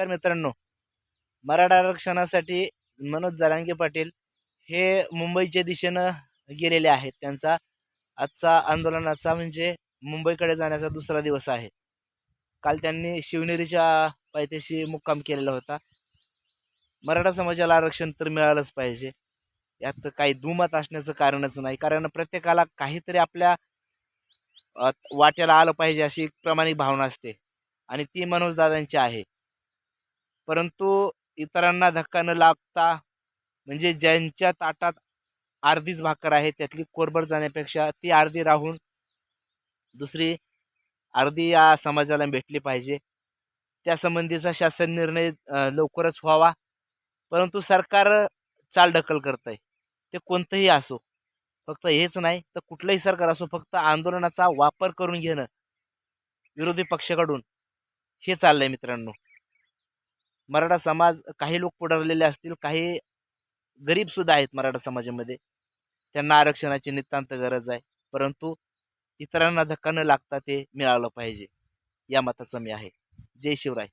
नमस्कार मित्रांनो. मराठा आरक्षणासाठी मनोज जरांगे पाटील हे मुंबईच्या दिशेनं गेलेले आहेत. त्यांचा आजचा आंदोलनाचा म्हणजे मुंबईकडे जाण्याचा दुसरा दिवस आहे. काल त्यांनी शिवनेरीच्या पायथ्याशी मुक्काम केलेला होता. मराठा समाजाला आरक्षण तर मिळालंच पाहिजे. यात काही दुमत असण्याचं कारणच नाही. कारण प्रत्येकाला काहीतरी आपल्या वाट्याला आलं पाहिजे अशी एक प्रामाणिक भावना असते. आणि ती मनोजदादांची आहे. परंतु इतरांना धक्का न लागता म्हणजे ज्यांच्या ताटात अर्धीच भाकर आहे त्यातली कोरभर जाण्यापेक्षा ती अर्धी राहून दुसरी अर्धी या समाजाला भेटली पाहिजे. त्यासंबंधीचा शासन निर्णय लवकरच व्हावा. परंतु सरकार चालढकल करत आहे ते कोणतंही असो फक्त हेच नाही तर कुठलंही सरकार असो फक्त आंदोलनाचा वापर करून घेणं विरोधी पक्षाकडून हे चाललंय मित्रांनो. मराठा समाज काही लोक पुढारलेले असतील काही गरीबसुद्धा आहेत मराठा समाजामध्ये. त्यांना आरक्षणाची नितांत गरज आहे. परंतु इतरांना धक्का न लागता ते मिळालं पाहिजे. या मताचं मी आहे. जय शिवराय.